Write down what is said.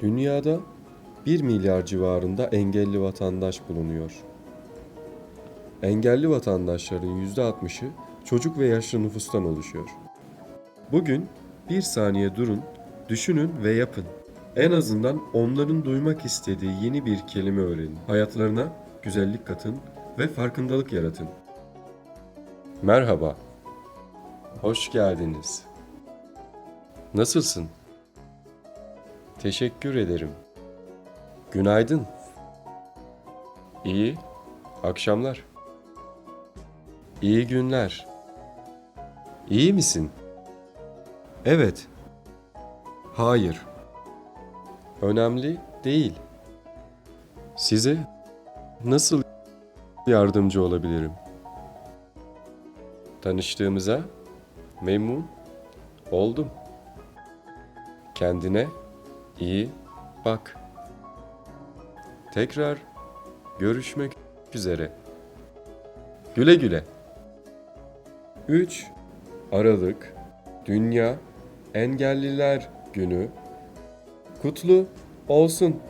Dünyada 1 milyar civarında engelli vatandaş bulunuyor. Engelli vatandaşların %60'ı çocuk ve yaşlı nüfustan oluşuyor. Bugün bir saniye durun, düşünün ve yapın. En azından onların duymak istediği yeni bir kelime öğrenin. Hayatlarına güzellik katın ve farkındalık yaratın. Merhaba. Hoş geldiniz. Nasılsın? Teşekkür ederim. Günaydın. İyi akşamlar. İyi günler. İyi misin? Evet. Hayır. Önemli değil. Size nasıl yardımcı olabilirim? Tanıştığımıza memnun oldum. Kendine iyi bak. Tekrar görüşmek üzere. Güle güle. 3 Aralık Dünya Engelliler Günü kutlu olsun.